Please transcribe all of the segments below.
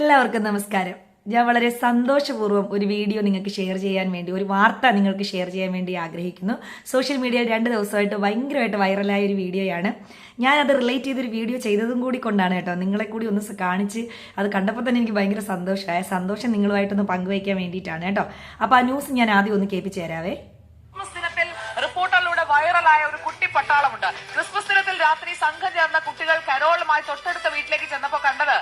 എല്ലാവർക്കും നമസ്കാരം. ഞാൻ വളരെ സന്തോഷപൂർവം ഒരു വീഡിയോ നിങ്ങൾക്ക് ഷെയർ ചെയ്യാൻ വേണ്ടി ഒരു വാർത്ത നിങ്ങൾക്ക് ഷെയർ ചെയ്യാൻ വേണ്ടി ആഗ്രഹിക്കുന്നു. സോഷ്യൽ മീഡിയ രണ്ട് ദിവസമായിട്ട് ഭയങ്കരമായിട്ട് വൈറലായ ഒരു വീഡിയോയാണ് ഞാൻ അത് റിലേറ്റ് ചെയ്തൊരു വീഡിയോ ചെയ്തതും കൂടി കൊണ്ടാണ് കേട്ടോ. നിങ്ങളെ കൂടി ഒന്ന് കാണിച്ച് അത് കണ്ടപ്പോൾ തന്നെ എനിക്ക് ഭയങ്കര സന്തോഷമായ. സന്തോഷം നിങ്ങളുമായിട്ടൊന്ന് പങ്കുവയ്ക്കാൻ വേണ്ടിയിട്ടാണ് കേട്ടോ. അപ്പോൾ ആ ന്യൂസ് ഞാൻ ആദ്യം ഒന്ന് കേൾപ്പിച്ചു തരാവേ. റിപ്പോർട്ടറിലൂടെ വൈറലായ ഒരു കുട്ടി പട്ടാളമുണ്ട്. ക്രിസ്മസ് ദിനത്തിൽ രാത്രി സംഘം ചേർന്ന കുട്ടികൾ കരോളുമായി തൊട്ടടുത്ത വീട്ടിലേക്ക് ചെന്നപ്പോൾ കണ്ടത്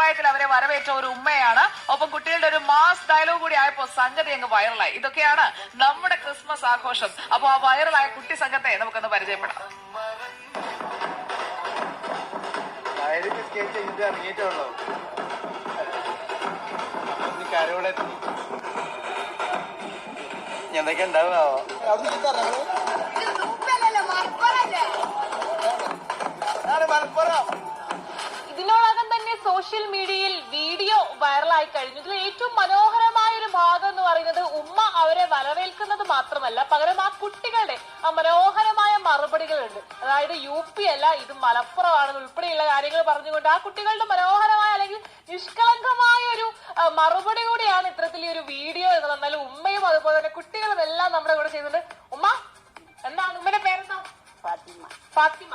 കുപ്പായത്തിൽ അവരെ വരവേറ്റ ഒരു ഉമ്മയാണ്. ഒപ്പം കുട്ടികളുടെ ഒരു മാസ് ഡയലോഗ് കൂടി ആയപ്പോൾ സംഗതി അങ്ങ് വൈറലായി ഇതൊക്കെയാണ് നമ്മുടെ ക്രിസ്മസ് ആഘോഷം. അപ്പോൾ ആ വൈറലായ കുട്ടി സംഘത്തെ നമുക്കൊന്ന് പരിചയപ്പെടാം. ഇറങ്ങിയിട്ടുള്ളൂ. എന്തൊക്കെ ഉണ്ടാവുമോ? മലപ്പുറം ഇതിനോടകം തന്നെ സോഷ്യൽ മീഡിയയിൽ വീഡിയോ വൈറലായി കഴിഞ്ഞു. ഇതിൽ ഏറ്റവും മനോഹരമായ ഒരു ഭാഗം എന്ന് പറയുന്നത് ഉമ്മ അവരെ വരവേൽക്കുന്നത് മാത്രമല്ല പകരം ആ കുട്ടികളുടെ ആ മനോഹരമായ മറുപടികളുണ്ട്. അതായത് യു പി അല്ല ഇത് മലപ്പുറമാണ് ഉൾപ്പെടെയുള്ള കാര്യങ്ങൾ പറഞ്ഞുകൊണ്ട് ആ കുട്ടികളുടെ മനോഹരമായ അല്ലെങ്കിൽ നിഷ്കളങ്കമായ ഒരു മറുപടി കൂടിയാണ് ഇത്തരത്തിൽ ഈ ഒരു വീഡിയോ എന്ന് പറഞ്ഞാൽ ഉമ്മയും അതുപോലെ തന്നെ കുട്ടികളും എല്ലാം നമ്മുടെ കൂടെ ചെയ്യുന്നുണ്ട്. ഉമ്മ എന്താണ്? ഉമ്മയുടെ പേരെന്താ? ഫാത്തിമ. ഫാത്തിമ.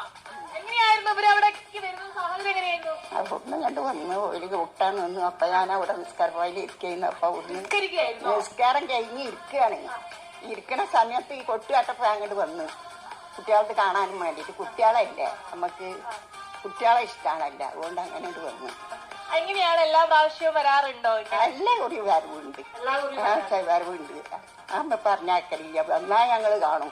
അവിടുന്ന് കണ്ട് വന്ന് ഒരു കൂട്ടാൻ വന്നു അപ്പൊ ഞാൻ അവിടെ നിസ്കാരപ്പായിൽ ഇരിക്കുന്നു. അപ്പൊ അവിടുന്ന് നിസ്കാരം കഴിഞ്ഞ് ഇരിക്കുകയാണ് ഇരിക്കണ സമയത്ത് ഈ കൊട്ടുകാട്ടപ്പോ അങ്ങോട്ട് വന്ന്. കുട്ടികൾക്ക് കാണാനും വേണ്ടിയിട്ട്. കുട്ടികളല്ലേ. നമുക്ക് കുട്ടികളെ ഇഷ്ടമാണല്ല. അതുകൊണ്ട് അങ്ങനെ ഇങ്ങട് വന്നു. എങ്ങനെയാണ് എല്ലാ പ്രാവശ്യവും വരാറുണ്ടോ എല്ലാ കുറി വരവുണ്ട്. ആ വരവുണ്ട്. അമ്മ പറഞ്ഞാക്കലില്ല വന്നാ ഞങ്ങൾ കാണും.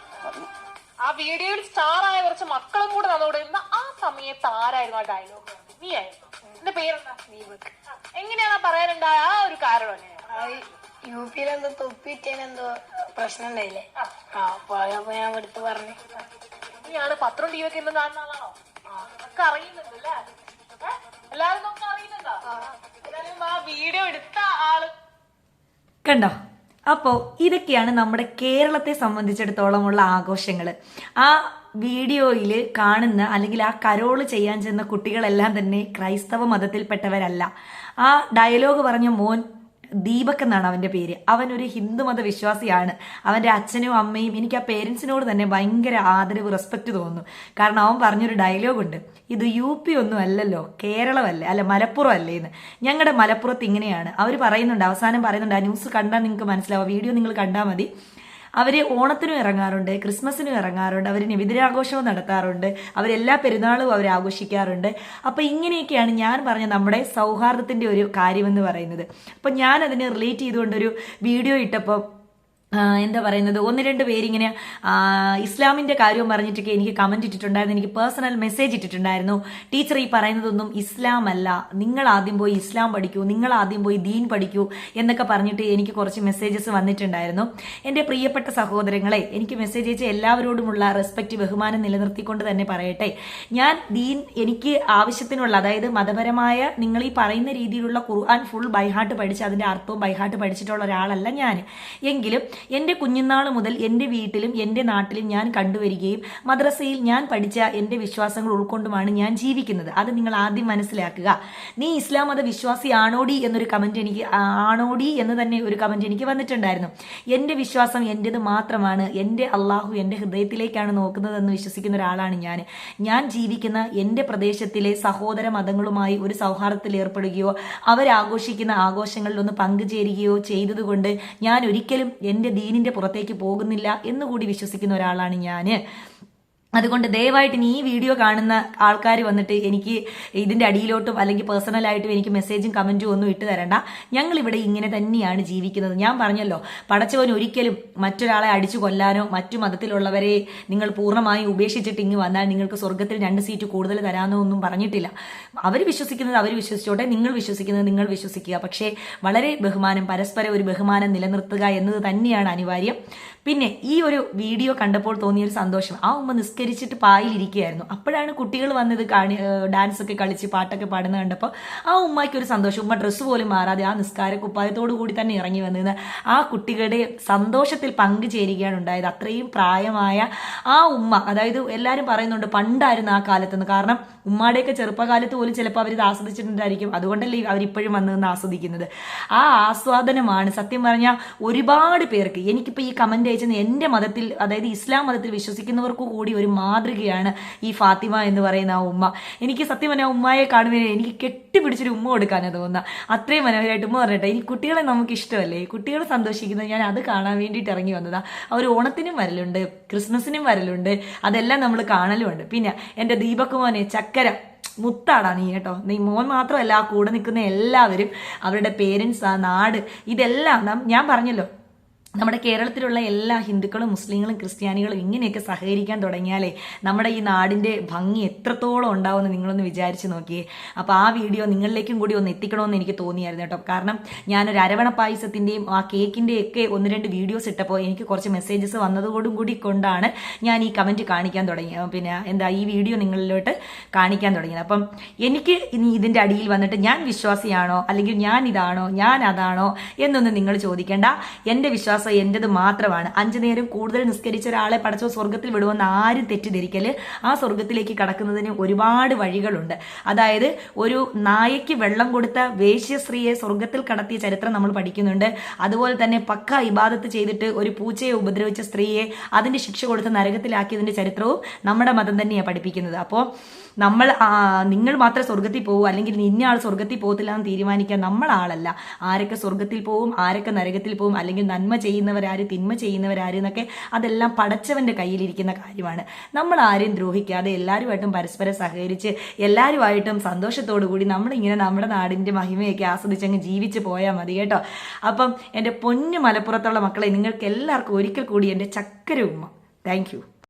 ആ വീഡിയോയിൽ സ്റ്റാർ ആയ കുറച്ച് മക്കളും കൂടെ നമ്മളോട് ഇരുന്ന ആ സമയത്ത് ആരായിരുന്നു ആ ഡയലോഗ് നീ ആയിരുന്നു എന്റെ പേരെന്താ? ദീപക് എങ്ങനെയാണ് പറയാനുണ്ടായ ആ ഒരു കാരണം? എങ്ങനെയാ? എന്തോ പിയിലെന്തോ എന്തോ പ്രശ്നം ഉണ്ടായില്ലേ? ആ. അപ്പൊ ഞാൻ എടുത്ത് പറഞ്ഞു. നീയാണ് പത്രം ടി വി ഒക്കെ ഇന്ന് കാണുന്ന ആളാണോ? ഒക്കെ അറിയുന്നുണ്ടല്ലേ എല്ലാവരും നമുക്ക് അറിയുന്നുണ്ടോ? എന്തായാലും ആ വീഡിയോ എടുത്ത ആൾ കണ്ടോ? അപ്പോൾ ഇതൊക്കെയാണ് നമ്മുടെ കേരളത്തെ സംബന്ധിച്ചിടത്തോളമുള്ള ആഘോഷങ്ങൾ ആ വീഡിയോയിൽ കാണുന്ന അല്ലെങ്കിൽ ആ കരോൾ ചെയ്യാൻ ചെന്ന കുട്ടികളെല്ലാം തന്നെ ക്രൈസ്തവ മതത്തിൽപ്പെട്ടവരല്ല. ആ ഡയലോഗ് പറഞ്ഞ മോൻ ദീപക് എന്നാണ് അവന്റെ പേര്. അവനൊരു ഹിന്ദുമത വിശ്വാസിയാണ് അവന്റെ അച്ഛനും അമ്മയും എനിക്ക് ആ പേരൻസിനോട് തന്നെ ഭയങ്കര ആദരവ് റെസ്പെക്റ്റ് തോന്നുന്നു. കാരണം അവൻ പറഞ്ഞൊരു ഡയലോഗുണ്ട് ഇത് യു പി ഒന്നും അല്ലല്ലോ കേരളമല്ലേ അല്ല മലപ്പുറം അല്ലേ എന്ന്. ഞങ്ങളുടെ മലപ്പുറത്ത് ഇങ്ങനെയാണ്. അവർ പറയുന്നുണ്ട് അവസാനം പറയുന്നുണ്ട് ആ ന്യൂസ് കണ്ടാൽ നിങ്ങൾക്ക് മനസ്സിലാവും വീഡിയോ നിങ്ങൾ കണ്ടാൽ മതി. അവർ ഓണത്തിനും ഇറങ്ങാറുണ്ട് ക്രിസ്മസിനും ഇറങ്ങാറുണ്ട് അവർ നിബിദിനാഘോഷവും നടത്താറുണ്ട് അവരെല്ലാ പെരുന്നാളും അവർ ആഘോഷിക്കാറുണ്ട്. അപ്പോൾ ഇങ്ങനെയൊക്കെയാണ് ഞാൻ പറഞ്ഞ നമ്മുടെ സൗഹാർദ്ദത്തിന്റെ ഒരു കാര്യമെന്ന് പറയുന്നത്. അപ്പോൾ ഞാൻ അതിനെ റിലേറ്റ് ചെയ്തുകൊണ്ടൊരു വീഡിയോ ഇട്ടപ്പോൾ എന്താ പറയുന്നത്? ഒന്ന് രണ്ട് പേരിങ്ങനെ ആ, ഇസ്ലാമിന്റെ കാര്യവും പറഞ്ഞിട്ടൊക്കെ എനിക്ക് കമന്റ് ഇട്ടിട്ടുണ്ടായിരുന്നു. എനിക്ക് പേഴ്സണൽ മെസ്സേജ് ഇട്ടിട്ടുണ്ടായിരുന്നു. ടീച്ചർ ഈ പറയുന്നതൊന്നും ഇസ്ലാം അല്ല നിങ്ങൾ ആദ്യം പോയി ഇസ്ലാം പഠിക്കൂ. നിങ്ങൾ ആദ്യം പോയി ദീൻ പഠിക്കൂ എന്നൊക്കെ പറഞ്ഞിട്ട് എനിക്ക് കുറച്ച് മെസ്സേജസ് വന്നിട്ടുണ്ടായിരുന്നു. എന്റെ പ്രിയപ്പെട്ട സഹോദരങ്ങളെ എനിക്ക് മെസ്സേജ് അയച്ച എല്ലാവരോടുമുള്ള റെസ്പെക്റ്റ് ബഹുമാനം നിലനിർത്തിക്കൊണ്ട് തന്നെ പറയട്ടെ. ഞാൻ ദീൻ എനിക്ക് ആവശ്യത്തിനുള്ള അതായത് മതപരമായ നിങ്ങൾ ഈ പറയുന്ന രീതിയിലുള്ള ഖുർആൻ ഫുൾ ബൈഹാർട്ട് പഠിച്ച് അതിന്റെ അർത്ഥവും ബൈഹാർട്ട് പഠിച്ചിട്ടുള്ള ഒരാളല്ല ഞാൻ. എങ്കിലും എന്റെ കുഞ്ഞുനാൾ മുതൽ എന്റെ വീട്ടിലും എന്റെ നാട്ടിലും ഞാൻ കണ്ടുവരികയും മദ്രസയിൽ ഞാൻ പഠിച്ച എന്റെ വിശ്വാസങ്ങൾ ഉൾക്കൊണ്ടുമാണ് ഞാൻ ജീവിക്കുന്നത്. അത് നിങ്ങൾ ആദ്യം മനസ്സിലാക്കുക. നീ ഇസ്ലാം മത വിശ്വാസിയാണോടി എന്നൊരു കമന്റ് എനിക്ക് ആണോടി എന്ന് തന്നെ ഒരു കമന്റ് എനിക്ക് വന്നിട്ടുണ്ടായിരുന്നു. എന്റെ വിശ്വാസം എന്റേത് മാത്രമാണ്. എന്റെ അള്ളാഹു എന്റെ ഹൃദയത്തിലേക്കാണ് നോക്കുന്നതെന്ന് വിശ്വസിക്കുന്ന ഒരാളാണ് ഞാൻ. ഞാൻ ജീവിക്കുന്ന എന്റെ പ്രദേശത്തിലെ സഹോദര മതങ്ങളുമായി ഒരു സൗഹാർദ്ദത്തിൽ ഏർപ്പെടുകയോ അവരാഘോഷിക്കുന്ന ആഘോഷങ്ങളിലൊന്ന് പങ്കുചേരുകയോ ചെയ്തതുകൊണ്ട് ഞാൻ ഒരിക്കലും എന്റെ ദീനിന്റെ പുറത്തേക്ക് പോകുന്നില്ല എന്നുകൂടി വിശ്വസിക്കുന്ന ഒരാളാണ് ഞാൻ അതുകൊണ്ട് ദയവായിട്ട് ഇനി ഈ വീഡിയോ കാണുന്ന ആൾക്കാർ വന്നിട്ട് എനിക്ക് ഇതിന്റെ അടിയിലോട്ടും അല്ലെങ്കിൽ പേഴ്സണലായിട്ടും എനിക്ക് മെസ്സേജും കമന്റും ഒന്നും ഇട്ട് തരണ്ട. ഞങ്ങൾ ഇവിടെ ഇങ്ങനെ തന്നെയാണ് ജീവിക്കുന്നത്. ഞാൻ പറഞ്ഞല്ലോ പടച്ചവൻ ഒരിക്കലും മറ്റൊരാളെ അടിച്ചു കൊല്ലാനോ മറ്റു മതത്തിലുള്ളവരെ നിങ്ങൾ പൂർണമായും ഉപേക്ഷിച്ചിട്ട് ഇങ്ങ് വന്നാൽ നിങ്ങൾക്ക് സ്വർഗത്തിൽ രണ്ട് സീറ്റ് കൂടുതൽ തരാമെന്നോ ഒന്നും പറഞ്ഞിട്ടില്ല. അവർ വിശ്വസിക്കുന്നത് അവർ വിശ്വസിച്ചോട്ടെ നിങ്ങൾ വിശ്വസിക്കുന്നത് നിങ്ങൾ വിശ്വസിക്കുക. പക്ഷേ വളരെ ബഹുമാനം പരസ്പരം ഒരു ബഹുമാനം നിലനിർത്തുക എന്നത് തന്നെയാണ് അനിവാര്യം. പിന്നെ ഈ ഒരു വീഡിയോ കണ്ടപ്പോൾ തോന്നിയൊരു സന്തോഷം. ആ ഉമ്മ നിസ്കരിച്ചു നിസ്കരിച്ചിട്ട് പായിലിരിക്കുകയായിരുന്നു. അപ്പോഴാണ് കുട്ടികൾ വന്നത് കാണി ഡാൻസ് ഒക്കെ കളിച്ച് പാട്ടൊക്കെ പാടുന്നത് കണ്ടപ്പോൾ ആ ഉമ്മയ്ക്ക് ഒരു സന്തോഷം. ഉമ്മ ഡ്രസ്സ് പോലും മാറാതെ ആ നിസ്കാര കുപ്പായത്തോടു കൂടി തന്നെ ഇറങ്ങി വന്നിരുന്ന. ആ കുട്ടികളുടെ സന്തോഷത്തിൽ പങ്കുചേരുകയാണ് ഉണ്ടായത്. അത്രയും പ്രായമായ ആ ഉമ്മ അതായത് എല്ലാവരും പറയുന്നുണ്ട് പണ്ടായിരുന്നു ആ കാലത്തെന്ന്. കാരണം ഉമ്മാടെയൊക്കെ ചെറുപ്പകാലത്ത് പോലും ചിലപ്പോൾ അവർ ഇത് ആസ്വദിച്ചിട്ടുണ്ടായിരിക്കും. അതുകൊണ്ടല്ലേ അവരിപ്പോഴും വന്ന് നിന്ന് ആസ്വദിക്കുന്നത്. ആ ആസ്വാദനമാണ് സത്യം പറഞ്ഞാൽ ഒരുപാട് പേർക്ക് എനിക്കിപ്പോൾ ഈ കമന്റ് അയച്ചത് എന്റെ മതത്തിൽ അതായത് ഇസ്ലാം മതത്തിൽ വിശ്വസിക്കുന്നവർക്ക് കൂടി ഒരു മാതൃകയാണ് ഈ ഫാത്തിമ എന്ന് പറയുന്ന ആ ഉമ്മ. എനിക്ക് സത്യം പറഞ്ഞാൽ ഉമ്മയെ കാണുമ്പോൾ എനിക്ക് കെട്ടിപ്പിടിച്ചൊരു ഉമ്മ കൊടുക്കാനാണ് തോന്നുന്നത് അത്രയും മനോഹരമായിട്ട് ഉമ്മ പറഞ്ഞിട്ട് ഈ കുട്ടികളെ നമുക്ക് ഇഷ്ടമല്ലേ? കുട്ടികൾ സന്തോഷിക്കുന്നത് ഞാൻ അത് കാണാൻ വേണ്ടിയിട്ട് ഇറങ്ങി വന്നതാണ് അവർ ഓണത്തിനും വരലുണ്ട് ക്രിസ്മസിനും വരലുണ്ട് അതെല്ലാം നമ്മൾ കാണലുമുണ്ട്. പിന്നെ എന്റെ ദീപക് മോനെ ചക്കര മുത്താടാ നീ കേട്ടോ. നീ മോൻ മാത്രമല്ല ആ കൂടെ നിൽക്കുന്ന എല്ലാവരും അവരുടെ പേരൻസ് ആ നാട് ഇതെല്ലാം ഞാൻ പറഞ്ഞല്ലോ നമ്മുടെ കേരളത്തിലുള്ള എല്ലാ ഹിന്ദുക്കളും മുസ്ലിങ്ങളും ക്രിസ്ത്യാനികളും ഇങ്ങനെയൊക്കെ സഹകരിക്കാൻ തുടങ്ങിയാലേ നമ്മുടെ ഈ നാടിന്റെ ഭംഗി എത്രത്തോളം ഉണ്ടാവുമെന്ന് നിങ്ങളൊന്ന് വിചാരിച്ച് നോക്കിയേ. അപ്പോൾ ആ വീഡിയോ നിങ്ങളിലേക്കും കൂടി ഒന്ന് എത്തിക്കണമെന്ന് എനിക്ക് തോന്നിയായിരുന്നു കേട്ടോ. കാരണം ഞാനൊരു അരവണ പായസത്തിന്റെയും ആ കേക്കിന്റെയും ഒക്കെ ഒന്ന് രണ്ട് വീഡിയോസ് ഇട്ടപ്പോൾ എനിക്ക് കുറച്ച് മെസ്സേജസ് വന്നതോടും കൂടി കൊണ്ടാണ് ഞാൻ ഈ കമന്റ് കാണിക്കാൻ തുടങ്ങിയത്. പിന്നെ എന്താ ഈ വീഡിയോ നിങ്ങളിലോട്ട് കാണിക്കാൻ തുടങ്ങിയത്. അപ്പം എനിക്ക് ഇനി ഇതിന്റെ അടിയിൽ വന്നിട്ട് ഞാൻ വിശ്വാസിയാണോ അല്ലെങ്കിൽ ഞാൻ ഇതാണോ ഞാൻ അതാണോ എന്നൊന്നും നിങ്ങൾ ചോദിക്കേണ്ട. എന്റെ വിശ്വാസം എന്റെത് മാത്രമാണ്. അഞ്ചു നേരം കൂടുതൽ നിസ്കരിച്ച ഒരാളെ പടച്ചോ സ്വർഗത്തിൽ വിടുമെന്ന് ആരും തെറ്റിദ്ധരിക്കൽ. ആ സ്വർഗത്തിലേക്ക് കടക്കുന്നതിന് ഒരുപാട് വഴികളുണ്ട്. അതായത് ഒരു നായയ്ക്ക് വെള്ളം കൊടുത്ത വേശ്യശ്രീയെ സ്വർഗത്തിൽ കടത്തിയ ചരിത്രം നമ്മൾ പഠിക്കുന്നുണ്ട്. അതുപോലെ തന്നെ പക്ക ഇബാദത്ത് ചെയ്തിട്ട് ഒരു പൂച്ചയെ ഉപദ്രവിച്ച സ്ത്രീയെ അതിന്റെ ശിക്ഷ കൊടുത്ത് നരകത്തിലാക്കിയതിന്റെ ചരിത്രവും നമ്മുടെ മതം തന്നെയാണ് പഠിപ്പിക്കുന്നത്. അപ്പോൾ നമ്മൾ നിങ്ങൾ മാത്രം സ്വർഗത്തിൽ പോകും അല്ലെങ്കിൽ നിന്നെ ആൾ സ്വർഗത്തിൽ പോകത്തില്ല എന്ന് തീരുമാനിക്കാൻ നമ്മൾ ആളല്ല ആരൊക്കെ സ്വർഗത്തിൽ പോവും ആരൊക്കെ നരകത്തിൽ പോവും അല്ലെങ്കിൽ നന്മ ചെയ്യുന്നവരാര് തിന്മ ചെയ്യുന്നവരാര് എന്നൊക്കെ അതെല്ലാം പടച്ചവന്റെ കയ്യിലിരിക്കുന്ന കാര്യമാണ്. നമ്മൾ ആരെയും ദ്രോഹിക്കാതെ എല്ലാവരുമായിട്ടും പരസ്പരം സഹകരിച്ച് എല്ലാവരുമായിട്ടും സന്തോഷത്തോടു കൂടി നമ്മളിങ്ങനെ നമ്മുടെ നാടിന്റെ മഹിമയൊക്കെ ആസ്വദിച്ച് അങ്ങ് ജീവിച്ച് പോയാൽ മതി കേട്ടോ. അപ്പം എന്റെ പൊന്നു മലപ്പുറത്തുള്ള മക്കളെ നിങ്ങൾക്ക് എല്ലാവർക്കും ഒരിക്കൽ കൂടി എന്റെ ചക്കര ഉമ്മ. താങ്ക്